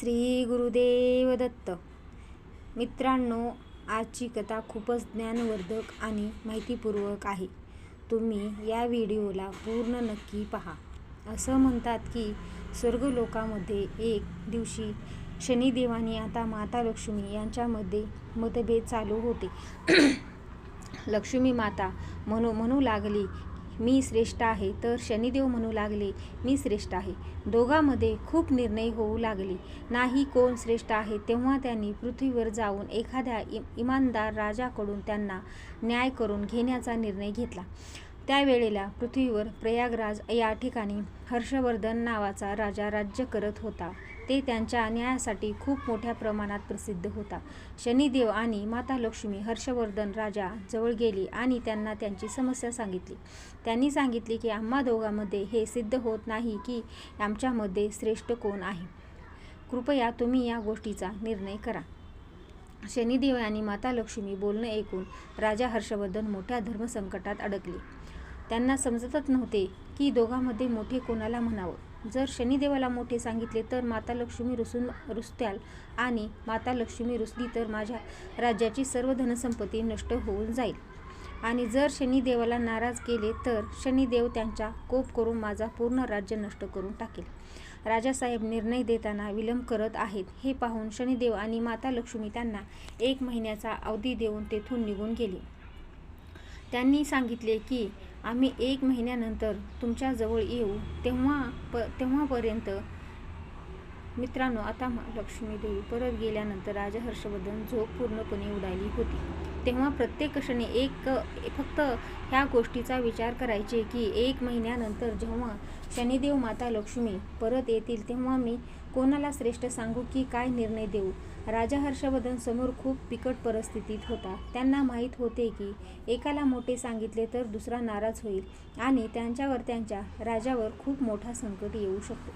श्री गुरुदेव दत्त मित्रांनो आजची कथा खूपच ज्ञानवर्धक आणि माहितीपूर्वक आहे. तुम्ही या व्हिडिओला पूर्ण नक्की पहा. असं म्हणतात की स्वर्गलोकामध्ये एक दिवशी शनिदेवानी आता माता लक्ष्मी यांच्यामध्ये मतभेद चालू होते. लक्ष्मी माता म्हणू म्हणू लागली मी श्रेष्ठ आहे तर शनिदेव म्हणू लागले मी श्रेष्ठ आहे. दोघांमध्ये खूप निर्णय होऊ लागले. नाही कोण श्रेष्ठ आहे? तेव्हा त्यांनी पृथ्वीवर जाऊन एखाद्या इ इमानदार राजाकडून त्यांना न्याय करून घेण्याचा निर्णय घेतला. त्यावेळेला पृथ्वीवर प्रयागराज या ठिकाणी हर्षवर्धन नावाचा राजा राज्य करत होता. ते त्यांच्या न्यायासाठी खूप मोठ्या प्रमाणात प्रसिद्ध होता. शनिदेव आणि माता लक्ष्मी हर्षवर्धन राजा जवळ गेली आणि त्यांना त्यांची समस्या सांगितली. त्यांनी सांगितले की आम्हा दोघांमध्ये हे सिद्ध होत नाही की आमच्यामध्ये श्रेष्ठ कोण आहे. कृपया तुम्ही या गोष्टीचा निर्णय करा. शनिदेव आणि माता लक्ष्मी बोलणं ऐकून राजा हर्षवर्धन मोठ्या धर्मसंकटात अडकले. त्यांना समजतच नव्हते की दोघांमध्ये मोठे कोणाला म्हणावं. जर शनिदेवाला मोठे सांगितले तर माता लक्ष्मी रुसून रुसत्याल आणि माता लक्ष्मी रुसली तर माझ्या राज्याची सर्व धनसंपत्ती नष्ट होऊन जाईल. आणि जर शनिदेवाला नाराज केले तर शनिदेव त्यांचा कोप करून माझा पूर्ण राज्य नष्ट करून टाकेल. राजासाहेब निर्णय देताना विलंब करत आहेत. हे पाहून शनिदेव आणि माता लक्ष्मी त्यांना एक महिन्याचा अवधी देऊन तेथून निघून गेले. त्यांनी सांगितले की आम्ही एक महिन्यानंतर तुमच्याजवळ येऊ. तेव्हा प तेव्हापर्यंत मित्रांनो आता लक्ष्मीदेवी परत गेल्यानंतर राजा हर्षवर्धन झोप पूर्णपणे उडाली होती. तेव्हा प्रत्येक क्षणी एक फक्त ह्या गोष्टीचा विचार करायचे की एक महिन्यानंतर जेव्हा शनिदेव माता लक्ष्मी परत येतील तेव्हा मी कोणाला श्रेष्ठ सांगू की काय निर्णय देऊ? राजा हर्षवर्धन समोर खूप बिकट परिस्थितीत होता. त्यांना माहीत होते की एकाला मोठे सांगितले तर दुसरा नाराज होईल आणि त्यांच्यावर त्यांच्या राजावर खूप मोठा संकट येऊ शकतो.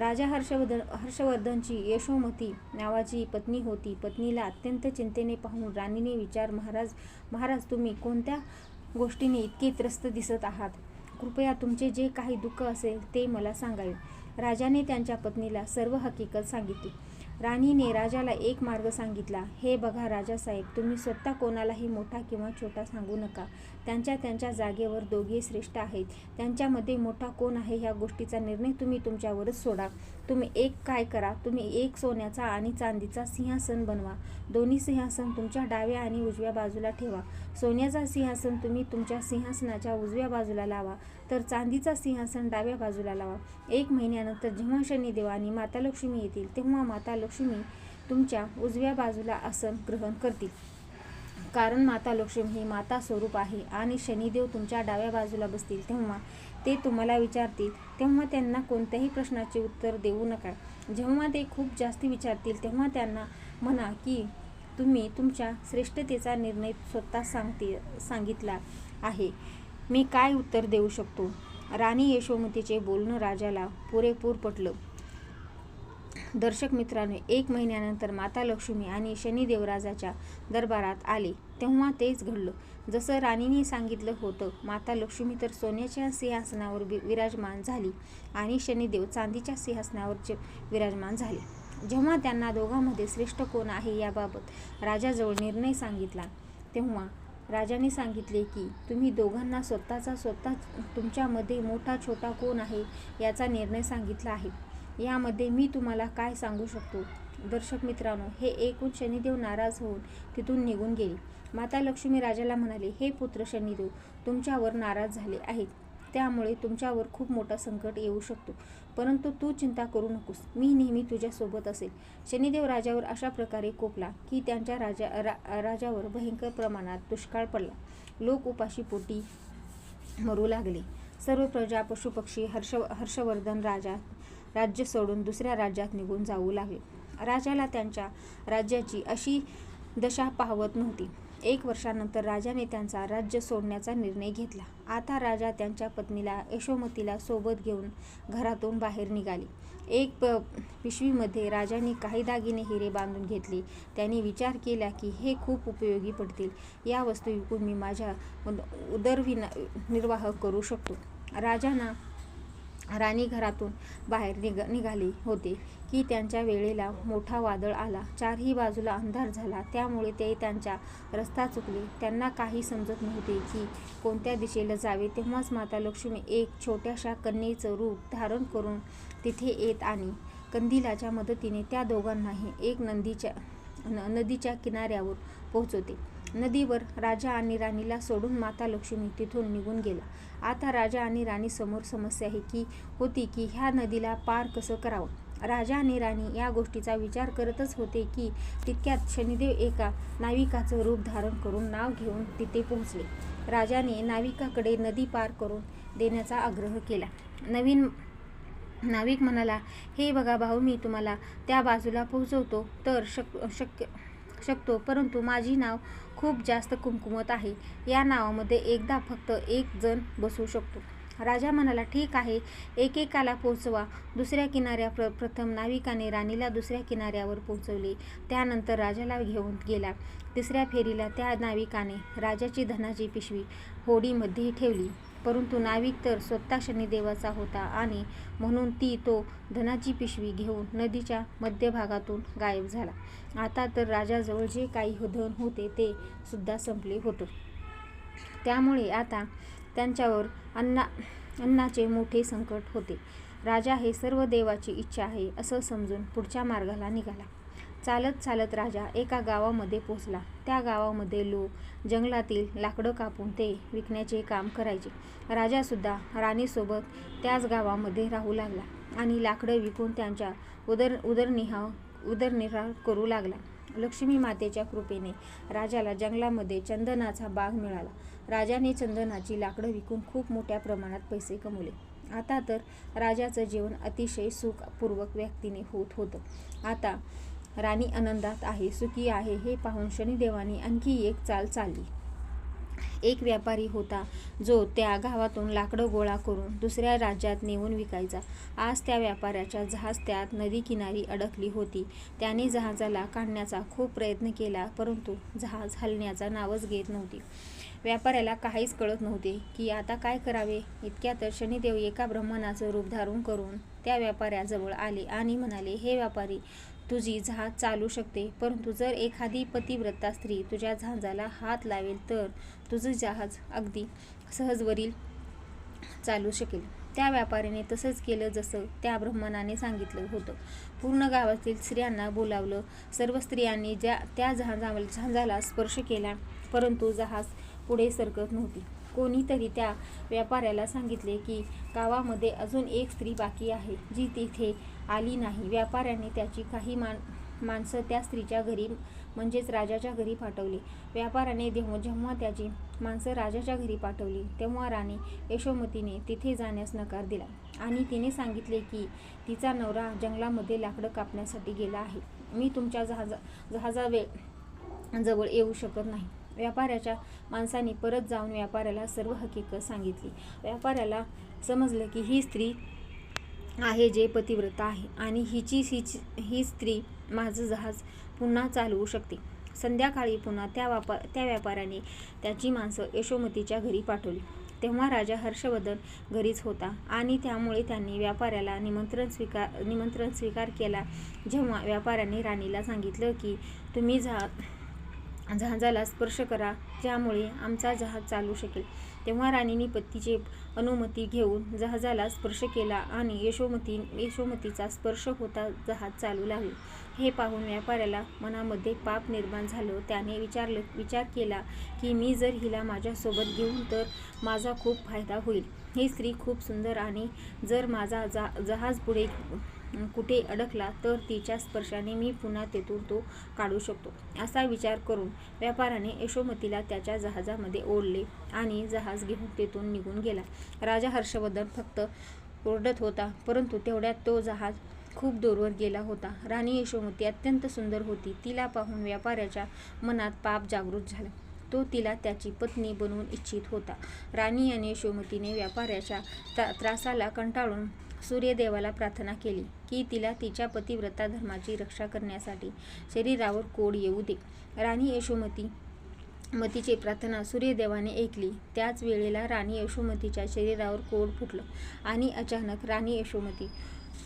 राजा हर्षवर्धन हर्षवर्धनची यशोमती नावाची पत्नी होती. पत्नीला अत्यंत चिंतेने पाहून राणीने विचार महाराज महाराज तुम्ही कोणत्या गोष्टीने इतके त्रस्त दिसत आहात? कृपया तुमचे जे काही दुःख असेल ते मला सांगावे. राजाने त्यांच्या पत्नीला सर्व हकीकत सांगितली. राणीने राजाला एक मार्ग सांगितला. हे बघा राजासाहेब तुम्ही स्वतः कोणालाही मोठा किंवा छोटा सांगू नका. त्यांच्या त्यांच्या जागेवर दोघे श्रेष्ठ आहेत. त्यांच्यामध्ये मोठा कोण आहे ह्या गोष्टीचा निर्णय तुम्ही तुमच्यावरच सोडा. तुम्ही एक काय करा तुम्ही एक सोन्याचा आणि चांदीचा सिंहासन बनवा. दोन्ही सिंहासन तुमच्या डाव्या आणि उजव्या बाजूला ठेवा. सोन्याचा सिंहासन तुम्ही तुमच्या सिंहासनाच्या उजव्या बाजूला लावा. तर चांदीचा सिंहासन डाव्या बाजूला लावा. एक महिन्यानंतर जेव्हा शनिदेव आणि माता लक्ष्मी येतील तेव्हा माता लक्ष्मी तुमच्या उजव्या बाजूला आसन ग्रहण करतील. कारण माता लक्ष्मी ही माता स्वरूप आहे आणि शनिदेव तुमच्या डाव्या बाजूला बसतील. तेव्हा ते तुम्हाला विचारतील. तेव्हा त्यांना कोणत्याही प्रश्नाचे उत्तर देऊ नका. जेव्हा ते खूप जास्त विचारतील तेव्हा त्यांना म्हणा की तुम्ही तुमच्या श्रेष्ठतेचा निर्णय स्वतः सांगते सांगितला आहे. मी काय उत्तर देऊ शकतो? राणी यशोमतीचे बोलणं राजाला पुरेपूर पटलं. दर्शक मित्रांनो एक महिन्यानंतर माता लक्ष्मी आणि शनिदेवराजाच्या दरबारात आले. तेव्हा तेच घडलं. जसं राणीने सांगितलं होतं माता लक्ष्मी तर सोन्याच्या सिंहासनावर विराजमान झाली आणि शनिदेव चांदीच्या सिंहासनावर विराजमान झाले. जेव्हा त्यांना दोघांमध्ये श्रेष्ठ कोण आहे याबाबत राजाजवळ निर्णय सांगितला तेव्हा राजाने सांगितले की तुम्ही दोघांना स्वतःचा स्वतः तुमच्यामध्ये मोठा छोटा कोण आहे याचा निर्णय सांगितला आहे. यामध्ये मी तुम्हाला काय सांगू शकतो? दर्शक मित्रांनो हे ऐकून शनिदेव नाराज होऊन तिथून निघून गेले. माता लक्ष्मी राजाला म्हणाले हे पुत्र शनिदेव तुमच्यावर नाराज झाले आहेत. त्यामुळे तुमच्यावर खूप मोठा संकट येऊ शकतो. परंतु तू चिंता करू नकोस. मी नेहमी तुझ्यासोबत असेल. शनिदेव राजावर अशा प्रकारे कोपला की त्यांच्या राजा रा राजावर भयंकर प्रमाणात दुष्काळ पडला. लोक उपाशी पोटी मरू लागले. सर्व प्रजा पशुपक्षी हर्ष हर्षवर्धन राजा राज्य सोडून दुसऱ्या राज्यात निघून जाऊ लागले. राजाला त्यांच्या राज्याची अशी दशा पाहवत नव्हती. एक वर्षानंतर राजाने त्यांचा राज्य सोडण्याचा निर्णय घेतला. आता राजा त्यांच्या पत्नीला यशोमतीला सोबत घेऊन घरातून बाहेर निघाले. एक प पिशवीमध्ये राजाने काही दागिने हिरे बांधून घेतले. त्यांनी विचार केला की हे खूप उपयोगी पडतील. या वस्तू विकून मी माझ्या उदरविना निर्वाह करू शकतो. राजांना राणी घरातून बाहेर निघ निघाली होते. की त्यांच्या वेळेला मोठा वादळ आला. चारही बाजूला अंधार झाला. त्यामुळे ते त्यांचा रस्ता चुकले. त्यांना काही समजत नव्हते की कोणत्या दिशेला जावे. तेव्हाच माता लक्ष्मी एक छोट्याशा कन्येचं रूप धारण करून तिथे येत आणि कंदिलाच्या मदतीने त्या दोघांनाही एक नंदीच्या न नदीच्या किनाऱ्यावर पोहोचवते. नदीवर राजा आणि राणीला सोडून माता लक्ष्मी तिथून निघून गेला. आता राजा आणि राणी समोर समस्या आहे की होती की ह्या नदीला पार कसं करावं? राजा आणि राणी या गोष्टीचा विचार करतच होते की तितक्यात शनिदेव एका नाविकाचं रूप धारण करून नाव घेऊन तिथे पोहोचले. राजाने नाविकाकडे नदी पार करून देण्याचा आग्रह केला. नवीन नाविक म्हणाला हे बघा भाऊ मी तुम्हाला त्या बाजूला पोहोचवतो तर शक शक्य शकतो परंतु माझी नाव खूप जास्त कुमकुमत आहे. या नावामध्ये एकदा फक्त एक जण बसू शकतो. राजा म्हणाला ठीक आहे. एकेकाला पोचवा दुसऱ्या किनाऱ्या प्र प्रथम नाविकाने राणीला दुसऱ्या किनाऱ्यावर पोहोचवले. त्यानंतर राजाला घेऊन गेला. तिसऱ्या फेरीला त्या नाविकाने राजाची धनाची पिशवी होडीमध्ये ठेवली. परंतु नाविक तर स्वतः शनिदेवाचा होता आणि म्हणून ती तो धनाची पिशवी घेऊन नदीच्या मध्यभागातून गायब झाला. आता तर राजाजवळ जे काही धन होते ते सुद्धा संपले होते. त्यामुळे आता त्यांच्यावर अन्ना अन्नाचे मोठे संकट होते. राजा हे सर्व देवाची इच्छा आहे असं समजून पुढच्या मार्गाला निघाला. चालत चालत राजा एका गावामध्ये पोचला त्या गावामध्ये लोक जंगलातील लाकडं कापून ते विकण्याचे काम करायचे. राजासुद्धा राणीसोबत त्याच गावामध्ये राहू लागला आणि लाकडं विकून त्यांच्या उदर उदरनिहाव उदरनिर्वाह करू लागला. लक्ष्मी मातेच्या कृपेने राजाला जंगलामध्ये चंदनाचा बाग मिळाला. राजाने चंदनाची लाकडं विकून खूप मोठ्या प्रमाणात पैसे कमवले. आता तर राजाचं जीवन अतिशय सुखपूर्वक व्यक्तीने होत होतं. आता राणी आनंदात आहे सुखी आहे हे पाहून शनिदेवाने आणखी एक चाल चालली. एक व्यापारी होता जो त्या गावातून लाकडं गोळा करून दुसऱ्या राज्यात नेऊन विकायचा. आज त्या व्यापाऱ्याच्या जहाज त्यात नदीकिनारी अडकली होती. त्याने जहाजाला काढण्याचा खूप प्रयत्न केला परंतु जहाज हलण्याचा नावच घेत नव्हती. व्यापाऱ्याला काहीच कळत नव्हते की आता काय करावे? इतक्यात शनिदेव एका ब्रह्मणाचं रूप धारण करून त्या व्यापाऱ्याजवळ आले आणि म्हणाले हे व्यापारी तुझी जहाज चालू शकते परंतु जर एखादी पतिव्रता स्त्री तुझ्या झांजाला हात लावेल तर तुझं जहाज अगदी सहजवरील चालू शकेल. त्या व्यापाऱ्याने तसंच केलं जसं त्या ब्रह्मणाने सांगितलं होतं. पूर्ण गावातील स्त्रियांना बोलावलं. सर्व स्त्रियांनी ज्या त्या जहाजा झांजाला स्पर्श केला परंतु जहाज पुढे सरकत नव्हती. कोणीतरी त्या व्यापाऱ्याला सांगितले की गावामध्ये अजून एक स्त्री बाकी आहे जी तिथे आली नाही. व्यापाऱ्याने त्याची काही मान माणसं त्या स्त्रीच्या घरी म्हणजेच राजाच्या घरी पाठवली. व्यापाऱ्याने देव जेव्हा त्याची माणसं राजाच्या घरी पाठवली तेव्हा राणी यशोमतीने तिथे जाण्यास नकार दिला आणि तिने सांगितले की तिचा नवरा जंगलामध्ये लाकडं कापण्यासाठी गेला आहे. मी तुमच्या जहाजा जहाजावे जवळ येऊ शकत नाही. व्यापाऱ्याच्या माणसाने परत जाऊन व्यापाऱ्याला सर्व हकीकत सांगितली. व्यापाऱ्याला समजलं की ही स्त्री आहे जे पतिव्रता आहे आणि हिची हिच ही स्त्री माझं जहाज पुन्हा चालवू शकते. संध्याकाळी पुन्हा त्या वापा त्या व्यापाऱ्याने त्याची माणसं यशोमतीच्या घरी पाठवली. तेव्हा राजा हर्षवर्धन घरीच होता आणि त्यामुळे त्यांनी व्यापाऱ्याला निमंत्रण स्वीकार निमंत्रण स्वीकार केला. जेव्हा व्यापाऱ्याने राणीला सांगितलं की तुम्ही जा जहाजाला स्पर्श करा ज्यामुळे आमचा जहाज चालू शकेल. तेव्हा राणीने पत्तीचे अनुमती घेऊन जहाजाला स्पर्श केला आणि यशोमती यशोमतीचा स्पर्श होता जहाज चालू लागले हे पाहून व्यापाऱ्याला मनामध्ये पाप निर्माण झालं. त्याने विचारलं विचार केला की मी जर हिला माझ्यासोबत घेऊन तर माझा खूप फायदा होईल. ही स्त्री खूप सुंदर आणि जर माझा जा जहाज पुढे कुठे अडकला तर तिच्या स्पर्शाने मी पुन्हा तेथून तो काढू शकतो. असा विचार करून व्यापाराने यशोमतीला त्याच्या जहाजामध्ये ओढले आणि जहाज घेऊन तेथून निघून गेला. राजा हर्षवर्धन फक्त ओरडत होता परंतु तेवढ्यात तो जहाज खूप दूरवर गेला होता. राणी यशोमती अत्यंत सुंदर होती. तिला पाहून व्यापाऱ्याच्या मनात पाप जागृत झाला. तो तिला त्याची पत्नी बनवून इच्छित होता. राणी आणि यशोमतीने व्यापाऱ्याच्या त्रा त्रासाला कंटाळून सूर्यदेवाला प्रार्थना केली की तिला तिच्या पतिव्रता धर्माची रक्षा करण्यासाठी शरीरावर कोड येऊ दे. राणी यशोमती मतीची प्रार्थना सूर्यदेवाने ऐकली. त्याच वेळेला राणी यशोमतीच्या शरीरावर कोड फुटलं आणि अचानक राणी यशोमती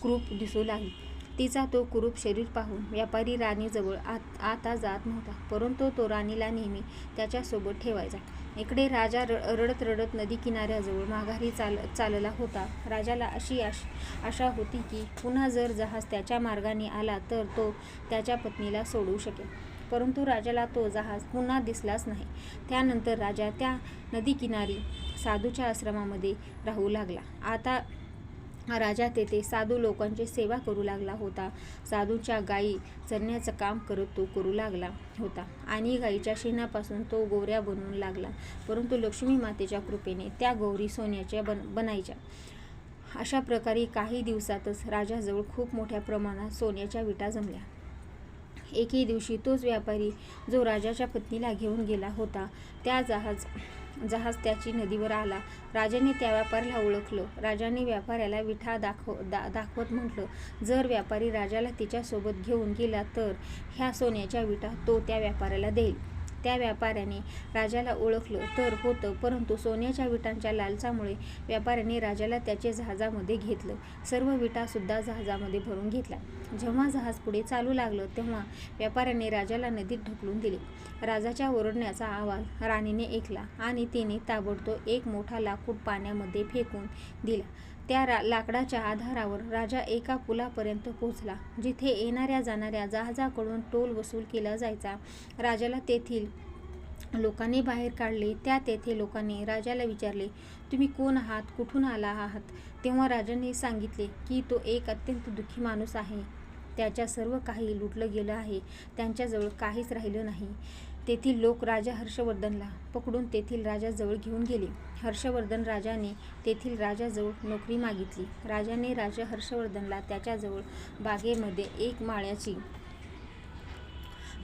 क्रूप दिसू लागली. तिचा तो कुरूप शरीर पाहून व्यापारी राणीजवळ आत आता जात नव्हता परंतु तो राणीला नेहमी त्याच्यासोबत ठेवायचा. इकडे राजा र रडत रडत नदी किनाऱ्याजवळ माघारी चाल चालला होता. राजाला अशी आश आशा होती की पुन्हा जर जहाज त्याच्या मार्गाने आला तर तो त्याच्या पत्नीला सोडवू शकेल. परंतु राजाला तो जहाज पुन्हा दिसलाच नाही. त्यानंतर राजा त्या नदीकिनारी साधूच्या आश्रमामध्ये राहू लागला. आता राजा तेथे साधू लोकांची सेवा करू लागला होता. साधूच्या गायी चरण्याचं काम करत तो करू लागला होता आणि गायीच्या शेणापासून तो गोऱ्या बनवू लागला. परंतु लक्ष्मी मातेच्या कृपेने त्या गौरी सोन्याच्या बन बनायच्या. अशा प्रकारे काही दिवसातच राजाजवळ खूप मोठ्या प्रमाणात सोन्याच्या विटा जमल्या. एके दिवशी तोच व्यापारी जो राजाच्या पत्नीला घेऊन गेला होता त्या जहाज जहाज त्याची नदीवर आला. राजाने त्या व्यापाऱ्याला ओळखलं. राजाने व्यापाऱ्याला विठा दाखव दा दाखवत म्हटलं जर व्यापारी राजाला तिच्यासोबत घेऊन गेला तर ह्या सोन्याच्या विटा तो त्या व्यापाऱ्याला देईल. त्या व्यापाऱ्याने राजाला ओळखलं तर होतं परंतु सोन्याच्या विटांच्या लालचामुळे व्यापाऱ्याने राजाला त्याचे जहाजामध्ये घेतलं. सर्व विटासुद्धा जहाजामध्ये भरून घेतला जेव्हा जहाज पुढे चालू लागलं तेव्हा व्यापाऱ्याने राजाला नदीत ढकलून दिले. राजाच्या ओरडण्याचा आवाज राणीने ऐकला आणि तिने ताबडतोब एक मोठा लाकूड पाण्यामध्ये फेकून दिला. त्या रा लाकडाच्या आधारावर राजा एका पुलापर्यंत पोहोचला जिथे येणाऱ्या जाणाऱ्या जहाजाकडून टोल वसूल केला जायचा. राजाला तेथील लोकांनी बाहेर काढले. त्या तेथे लोकांनी राजाला विचारले तुम्ही कोण आहात? कुठून आला आहात? तेव्हा राजाने सांगितले की तो एक अत्यंत दुःखी माणूस आहे. त्याच्या सर्व काही लुटलं गेलं आहे. त्यांच्याजवळ काहीच राहिलं नाही. तेथील लोक राजा हर्षवर्धनला पकडून तेथील राजाजवळ घेऊन गेले. हर्षवर्धन राजाने तेथील राजाजवळ नोकरी मागितली. राजाने राजा हर्षवर्धनला त्याच्याजवळ बागेमध्ये एक माळ्याची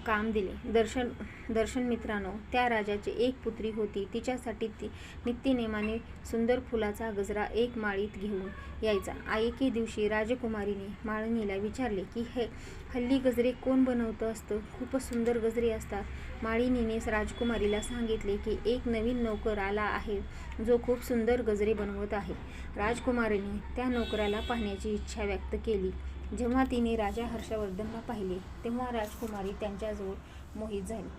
काम दिले. दर्शन दर्शन मित्रांनो त्या राजाची एक पुत्री होती. तिच्यासाठी ती नित्यनेमाने सुंदर फुलाचा गजरा एक माळीत घेऊन यायचा. आ एके दिवशी राजकुमारीने माळणीला विचारले की हे हल्ली गजरे कोण बनवतं असतं? खूपच सुंदर गजरे असतात. माळिनीने राजकुमारीला सांगितले की एक नवीन नोकर आला आहे. जो खूप सुंदर गजरे बनवत आहे. राजकुमारीने त्या नोकराला पाहण्याची इच्छा व्यक्त केली. जेव्हा तिने राजा हर्षवर्धनला पाहिले तेव्हा राजकुमारी त्यांच्याजवळ मोहित झाली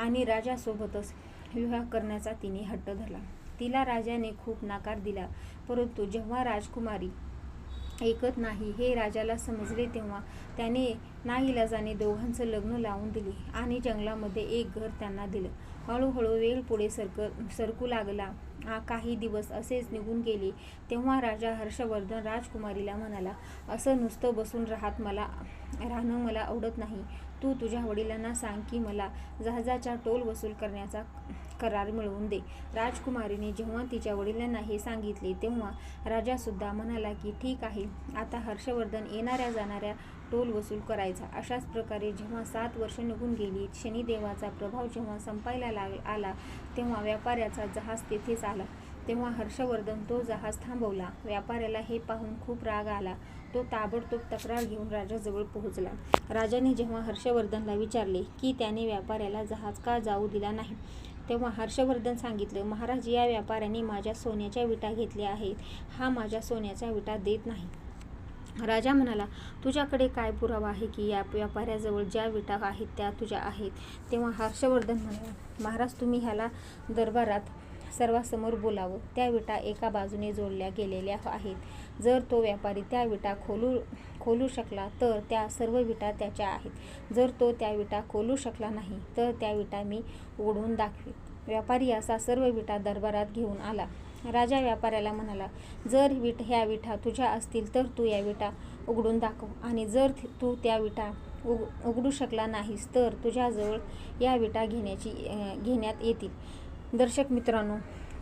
आणि राजासोबतच विवाह करण्याचा तिने हट्ट धरला. तिला राजाने खूप नकार दिला परंतु जेव्हा राजकुमारी ऐकत नाही हे राजाला समजले तेव्हा त्याने नाईलाजाने दोघांचं लग्न लावून दिले आणि जंगलामध्ये एक घर त्यांना दिलं. हळूहळू वेळ पुढे सरक सरकू लागला. आ काही दिवस असेच निघून गेले. तेव्हा राजा हर्षवर्धन राजकुमारीला म्हणाला असं नुसतं बसून राहत मला राहणं मला आवडत नाही. तू तुझ्या वडिलांना सांग की मला जहाजाचा टोल वसूल करण्याचा करार मिळवून दे. राजकुमारीने जेव्हा तिच्या वडिलांना हे सांगितले तेव्हा राजासुद्धा म्हणाला की ठीक आहे. आता हर्षवर्धन येणाऱ्या जाणाऱ्या टोल वसूल करायचा. अशाच प्रकारे जेव्हा सात वर्ष निघून गेली शनिदेवाचा प्रभाव जेव्हा संपायला लाग आला तेव्हा व्यापाऱ्याचा जहाज तेथेच आला. तेव्हा हर्षवर्धन तो जहाज थांबवला. व्यापाऱ्याला हे पाहून खूप राग आला. तो ताबडतोब तक्रार घेऊन राजाजवळ पोहोचला. राजाने जेव्हा हर्षवर्धनला विचारले की त्याने व्यापाऱ्याला जहाज का जाऊ दिला नाही? तेव्हा हर्षवर्धन सांगितलं महाराज या व्यापाऱ्याने माझ्या सोन्याच्या विटा घेतल्या आहेत. हा माझ्या सोन्याच्या विटा देत नाही. राजा म्हणाला तुझ्याकडे काय पुरावा आहे की या व्यापाऱ्याजवळ ज्या विटा आहेत त्या तुझ्या आहेत? तेव्हा हर्षवर्धन म्हणाला महाराज तुम्ही ह्याला दरबारात सर्वांसमोर बोलावं. त्या विटा एका बाजूने जोडल्या गेलेल्या आहेत. जर तो व्यापारी त्या विटा खोलू खोलू शकला तर त्या सर्व विटा त्याच्या आहेत. जर तो त्या विटा खोलू शकला नाही तर त्या विटा मी ओढून दाखवी व्यापारी असा सर्व विटा दरबारात घेऊन आला. राजा व्यापाऱ्याला म्हणाला जर विट ह्या विटा तुझ्या असतील तर तू या विटा उघडून दाखव आणि जर तू त्या विटा उग उघडू शकला नाहीस तर तुझ्याजवळ या विटा घेण्याची घेण्यात येतील. दर्शक मित्रांनो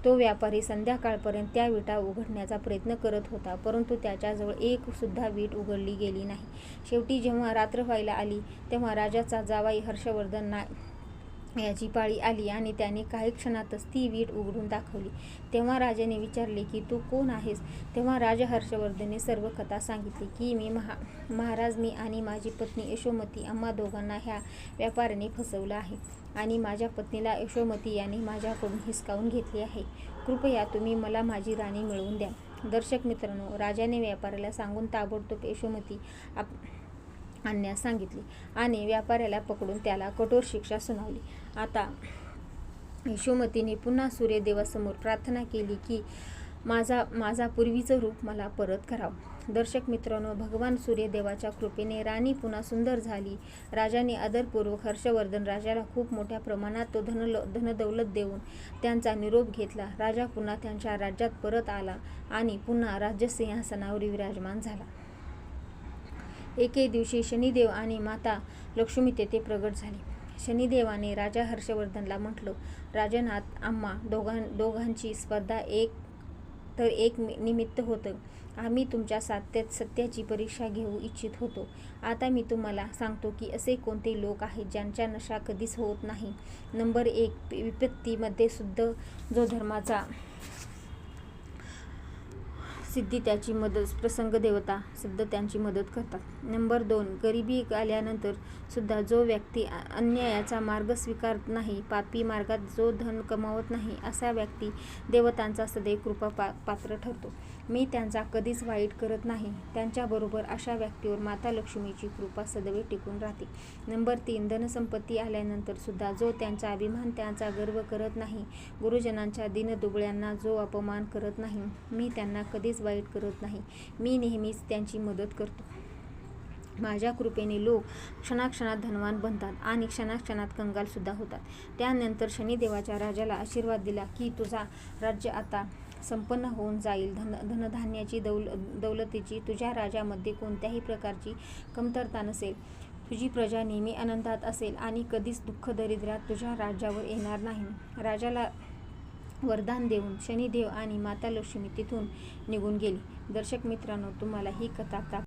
तो व्यापारी संध्याकाळपर्यंत त्या विटा उघडण्याचा प्रयत्न करत होता परंतु त्याच्याजवळ एकसुद्धा वीट उघडली गेली नाही. शेवटी जेव्हा रात्र व्हायला आली तेव्हा राजाचा जावाई हर्षवर्धन ना याची पाळी आली आणि त्याने काही क्षणातच ती वीट उघडून दाखवली. तेव्हा राजाने विचारले की तू कोण आहेस? तेव्हा राजा हर्षवर्धनने सर्व कथा सांगितली की मी महा महाराज मी आणि माझी पत्नी यशोमती. आम्हा दोघांना ह्या व्यापाऱ्याने फसवलं आहे आणि माझ्या पत्नीला यशोमती याने माझ्याकडून हिसकावून घेतली आहे. कृपया तुम्ही मला माझी राणी मिळवून द्या. दर्शक मित्रांनो राजाने व्यापाऱ्याला सांगून ताबडतोब यशोमती आप आणण्यास सांगितले आणि व्यापाऱ्याला पकडून त्याला कठोर शिक्षा सुनावली. आता यशोमतीने पुन्हा सूर्यदेवासमोर प्रार्थना केली की माझा माझा पूर्वीचं रूप मला परत करावं. दर्शक मित्रांनो भगवान सूर्यदेवाच्या कृपेने राणी पुन्हा सुंदर झाली. राजाने आदरपूर्वक हर्षवर्धन राजाला खूप मोठ्या प्रमाणात तो धन धनदौलत देऊन त्यांचा निरोप घेतला. राजा पुन्हा त्यांच्या राज्यात परत आला आणि पुन्हा राज्यसिंहासनावर विराजमान झाला. एके दिवशी शनिदेव आणि माता लक्ष्मी तेथे प्रगट झाली. शनिदेवाने राजा हर्षवर्धनला म्हटलं राजनाथ आम्हा दोघां दोघांची स्पर्धा एक तर एक निमित्त होतं. आम्ही तुमच्या सात्यात सत्याची परीक्षा घेऊ इच्छित होतो. आता मी तुम्हाला सांगतो की असे कोणते लोक आहेत ज्यांच्या नशा कधीच होत नाही. नंबर एक विपत्तीमध्ये सुद्धा जो धर्माचा सिद्धी त्याची मदत प्रसंग देवता सुद्धा त्यांची मदत करतात. नंबर दोन गरिबी आल्यानंतर सुद्धा जो व्यक्ती अन्यायाचा मार्ग स्वीकारत नाही पापी मार्गात जो धन कमावत नाही असा व्यक्ती देवतांचा सदैव कृपा पा पात्र ठरतो. मी त्यांचा कधीच वाईट करत नाही. त्यांच्याबरोबर अशा व्यक्तीवर माता लक्ष्मीची कृपा सदैव टिकून राहते. नंबर तीन धनसंपत्ती आल्यानंतर सुद्धा जो त्यांचा अभिमान त्यांचा गर्व करत नाही. गुरुजनांच्या दिनदुबळ्यांना जो अपमान करत नाही मी त्यांना कधीच वाईट करत नाही. मी नेहमीच त्यांची मदत करतो. माझ्या कृपेने लोक क्षणाक्षणात धनवान बनतात आणि क्षणाक्षणात कंगालसुद्धा होतात. त्यानंतर शनिदेवाच्या राजाला आशीर्वाद दिला की तुझा राज्य आता संपन्न होऊन जाईल. धन धनधान्याची दौल दौलतीची तुझ्या राजामध्ये कोणत्याही प्रकारची कमतरता नसेल. तुझी प्रजा नेहमी आनंदात असेल आणि कधीच दुःख दरिद्रात तुझ्या राज्यावर येणार नाही. राजाला वरदान देऊन शनिदेव आणि माता लक्ष्मी तिथून निघून गेली. दर्शक मित्रांनो तुम्हाला ही कथा का